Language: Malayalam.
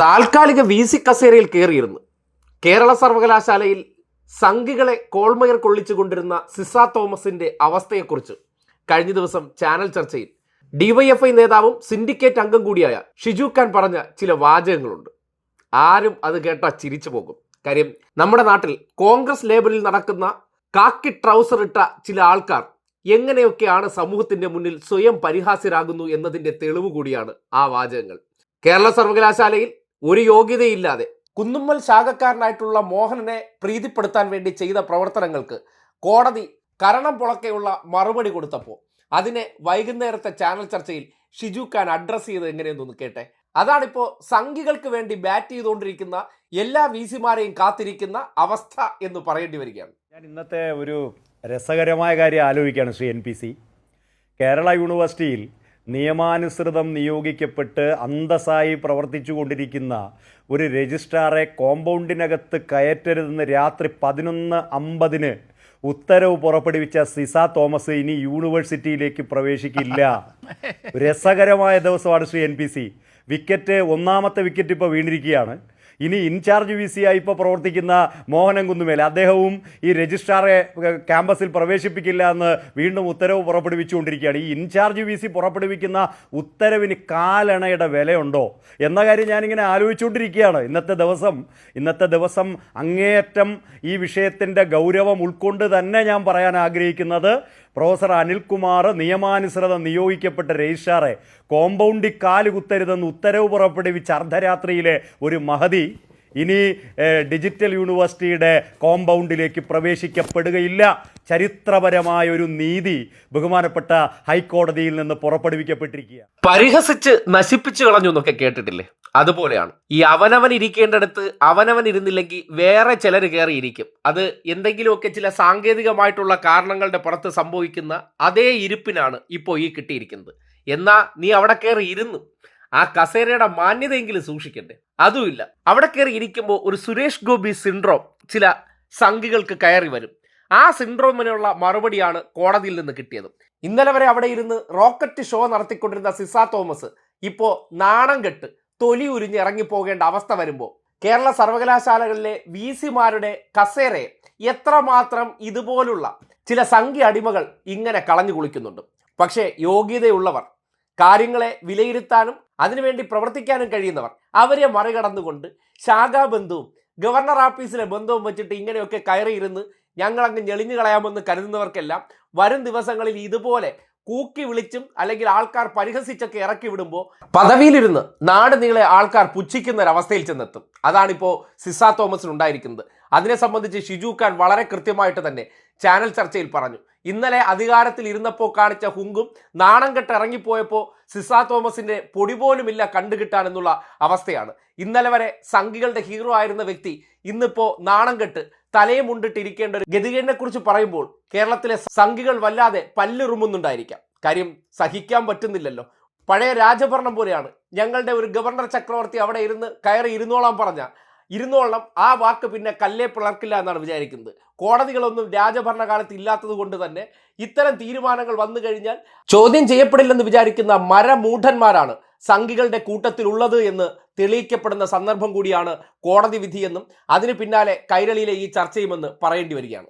താൽക്കാലിക വി സി കസേരയിൽ കയറിയിരുന്നു. കേരള സർവകലാശാലയിൽ സംഘികളെ കോൾമയർ കൊള്ളിച്ചുകൊണ്ടിരുന്ന സിസ തോമസിന്റെ അവസ്ഥയെക്കുറിച്ച് കഴിഞ്ഞ ദിവസം ചാനൽ ചർച്ചയിൽ ഡിവൈഎഫ്ഐ നേതാവും സിൻഡിക്കേറ്റ് അംഗം കൂടിയായ ഷിജു ഖാൻ പറഞ്ഞ ചില വാചകങ്ങളുണ്ട്. ആരും അത് കേട്ടാൽ ചിരിച്ചു പോകും. കാര്യം നമ്മുടെ നാട്ടിൽ കോൺഗ്രസ് ലേബലിൽ നടക്കുന്ന കാക്കി ട്രൗസർ ഇട്ട ചില ആൾക്കാർ എങ്ങനെയൊക്കെയാണ് സമൂഹത്തിന്റെ മുന്നിൽ സ്വയം പരിഹാസ്യരാകുന്നു എന്നതിന്റെ തെളിവ് കൂടിയാണ് ആ വാചകങ്ങൾ. കേരള സർവകലാശാലയിൽ ഒരു യോഗ്യതയില്ലാതെ കുന്നുമ്മൽ ശാഖക്കാരനായിട്ടുള്ള മോഹനനെ പ്രീതിപ്പെടുത്താൻ വേണ്ടി ചെയ്ത പ്രവർത്തനങ്ങൾക്ക് കോടതി കരണം പുളക്കെയുള്ള മറുപടി കൊടുത്തപ്പോൾ അതിനെ വൈകുന്നേരത്തെ ചാനൽ ചർച്ചയിൽ ഷിജു ഖാൻ അഡ്രസ്സ് ചെയ്ത് എങ്ങനെയെന്നൊന്ന് കേട്ടെ? അതാണിപ്പോൾ സംഘികൾക്ക് വേണ്ടി ബാറ്റ് ചെയ്തുകൊണ്ടിരിക്കുന്ന എല്ലാ വി സിമാരെയും കാത്തിരിക്കുന്ന അവസ്ഥ എന്ന് പറയേണ്ടി വരികയാണ്. ഞാൻ ഇന്നത്തെ ഒരു രസകരമായ കാര്യം ആലോചിക്കുകയാണ് Shri N P C Kerala യൂണിവേഴ്സിറ്റിയിൽ നിയമാനുസൃതം നിയോഗിക്കപ്പെട്ട് അന്തസ്സായി പ്രവർത്തിച്ചു കൊണ്ടിരിക്കുന്ന ഒരു രജിസ്ട്രാറെ കോമ്പൗണ്ടിനകത്ത് കയറ്റരുതെന്ന് രാത്രി പതിനൊന്ന് അമ്പതിന് ഉത്തരവ് പുറപ്പെടുവിച്ച സിസ തോമസ് ഇനി യൂണിവേഴ്സിറ്റിയിലേക്ക് പ്രവേശിക്കില്ല. രസകരമായ ദിവസമാണ് Shri N P C. Wicket ഒന്നാമത്തെ വിക്കറ്റ് ഇപ്പോൾ വീണിരിക്കുകയാണ്. ഇനി ഇൻചാർജ് വി സി ആയി ഇപ്പോൾ പ്രവർത്തിക്കുന്ന മോഹനൻ കുന്നുമേൽ അദ്ദേഹവും ഈ രജിസ്ട്രാറെ ക്യാമ്പസിൽ പ്രവേശിപ്പിക്കില്ല എന്ന് വീണ്ടും ഉത്തരവ് പുറപ്പെടുവിച്ചുകൊണ്ടിരിക്കുകയാണ്. ഈ ഇൻചാർജ് വി സി പുറപ്പെടുവിക്കുന്ന ഉത്തരവിന് കാലണയുടെ വിലയുണ്ടോ എന്ന കാര്യം ഞാനിങ്ങനെ ആലോചിച്ചുകൊണ്ടിരിക്കുകയാണ്. ഇന്നത്തെ ദിവസം ഇന്നത്തെ ദിവസം അങ്ങേയറ്റം ഈ വിഷയത്തിന്റെ ഗൗരവം ഉൾക്കൊണ്ട് തന്നെ ഞാൻ പറയാൻ ആഗ്രഹിക്കുന്നത് പ്രൊഫസർ അനിൽകുമാർ നിയമാനുസൃതം നിയോഗിക്കപ്പെട്ട രജിസ്ട്രാറെ കോമ്പൗണ്ടിൽ കാൽ കുത്തരുതെന്ന് ഉത്തരവ് പുറപ്പെടുവിച്ച അർദ്ധരാത്രിയിലെ ഒരു മഹതി ഇനി ഡിജിറ്റൽ യൂണിവേഴ്സിറ്റിയുടെ കോമ്പൗണ്ടിലേക്ക് പ്രവേശിക്കപ്പെടുകയില്ല. ചരിത്രപരമായ ഒരു നീതി ബഹുമാനപ്പെട്ട ഹൈക്കോടതിയിൽ നിന്ന് പുറപ്പെടുവിക്കപ്പെട്ടിരിക്കുക പരിഹസിച്ച് നശിപ്പിച്ചു കളഞ്ഞു എന്നൊക്കെ കേട്ടിട്ടില്ലേ? അതുപോലെയാണ്. ഈ അവനവൻ ഇരിക്കേണ്ടടുത്ത് അവനവൻ ഇരുന്നില്ലെങ്കിൽ വേറെ ചിലർ കയറിയിരിക്കും. അത് എന്തെങ്കിലുമൊക്കെ ചില സാങ്കേതികമായിട്ടുള്ള കാരണങ്ങളുടെ പുറത്ത് സംഭവിക്കുന്ന അതേ ഇരിപ്പിനാണ് ഇപ്പോൾ ഈ കിട്ടിയിരിക്കുന്നത്. എന്നാ നീ അവിടെ കയറി ഇരുന്നു. ആ കസേരയുടെ മാന്യതയെങ്കിലും സൂക്ഷിക്കണ്ടേ അതുമില്ല. അവിടെ കയറി ഇരിക്കുമ്പോൾ ഒരു സുരേഷ് ഗോപി സിൻഡ്രോം ചില സംഘികൾക്ക് കയറി വരും. ആ സിൻഡ്രോമിനുള്ള മറുപടിയാണ് കോടതിയിൽ നിന്ന് കിട്ടിയത്. ഇന്നലെ വരെ അവിടെ ഇരുന്ന് റോക്കറ്റ് ഷോ നടത്തിക്കൊണ്ടിരുന്ന സിസ തോമസ് ഇപ്പോൾ നാണം കെട്ട് തൊലി ഉരിഞ്ഞ് ഇറങ്ങിപ്പോകേണ്ട അവസ്ഥ വരുമ്പോൾ കേരള സർവകലാശാലകളിലെ വി സിമാരുടെ കസേരയെ എത്രമാത്രം ഇതുപോലുള്ള ചില സംഖ്യ അടിമകൾ ഇങ്ങനെ കളഞ്ഞു കുളിക്കുന്നുണ്ട്. പക്ഷേ യോഗ്യതയുള്ളവർ കാര്യങ്ങളെ വിലയിരുത്താനും അതിനുവേണ്ടി പ്രവർത്തിക്കാനും കഴിയുന്നവർ. അവരെ മറികടന്നുകൊണ്ട് ശാഖാബന്ധവും ഗവർണർ ഓഫീസിലെ ബന്ധവും വെച്ചിട്ട് ഇങ്ങനെയൊക്കെ കയറിയിരുന്ന് ഞങ്ങളങ്ങ് ഞെളിഞ്ഞു കളയാമെന്ന് കരുതുന്നവർക്കെല്ലാം വരും ദിവസങ്ങളിൽ ഇതുപോലെ കൂക്കി വിളിച്ചും അല്ലെങ്കിൽ ആൾക്കാർ പരിഹസിച്ചൊക്കെ ഇറക്കി വിടുമ്പോൾ പദവിയിലിരുന്ന് നാട് നീളെ ആൾക്കാർ പുച്ഛിക്കുന്ന ഒരവസ്ഥയിൽ ചെന്നെത്തും. അതാണിപ്പോൾ സിസ തോമസിന് ഉണ്ടായിരിക്കുന്നത് അതിനെ സംബന്ധിച്ച് ഷിജു ഖാൻ വളരെ കൃത്യമായിട്ട് തന്നെ ചാനൽ ചർച്ചയിൽ പറഞ്ഞു. ഇന്നലെ അധികാരത്തിൽ ഇരുന്നപ്പോൾ കാണിച്ച ഹുങ്കും നാണം കെട്ട് ഇറങ്ങിപ്പോയപ്പോൾ സിസ തോമസിന്റെ പൊടി പോലുമില്ല കണ്ടുകിട്ടാൻ എന്നുള്ള അവസ്ഥയാണ്. ഇന്നലെ വരെ സംഘികളുടെ ഹീറോ ആയിരുന്ന വ്യക്തി ഇന്നിപ്പോ നാണം കെട്ട് തലയും ഉണ്ടിട്ടിരിക്കേണ്ട ഒരു ഗതികേടിനെ കുറിച്ച് പറയുമ്പോൾ കേരളത്തിലെ സംഘികൾ വല്ലാതെ പല്ലുറുമുന്നുണ്ടായിരിക്കാം കാര്യം സഹിക്കാൻ പറ്റുന്നില്ലല്ലോ. പഴയ രാജഭരണം പോലെയാണ്. ഞങ്ങളുടെ ഒരു ഗവർണർ ചക്രവർത്തി അവിടെ ഇരുന്ന് കയറി ഇരുന്നോളാം പറഞ്ഞ ഇരുന്നോളം ആ വാക്ക് പിന്നെ കല്ലേ പിളർക്കില്ല എന്നാണ് വിചാരിക്കുന്നത്. കോടതികളൊന്നും രാജഭരണകാലത്ത് ഇല്ലാത്തത് കൊണ്ട് തന്നെ ഇത്തരം തീരുമാനങ്ങൾ വന്നു കഴിഞ്ഞാൽ ചോദ്യം ചെയ്യപ്പെടില്ലെന്ന് വിചാരിക്കുന്ന മരമൂഢന്മാരാണ് സംഘികളുടെ കൂട്ടത്തിലുള്ളത് എന്ന് തെളിയിക്കപ്പെടുന്ന സന്ദർഭം കൂടിയാണ് കോടതി വിധിയെന്നും അതിന് പിന്നാലെ കൈരളിയിലെ ഈ ചർച്ചയുമെന്ന് പറയേണ്ടി വരികയാണ്.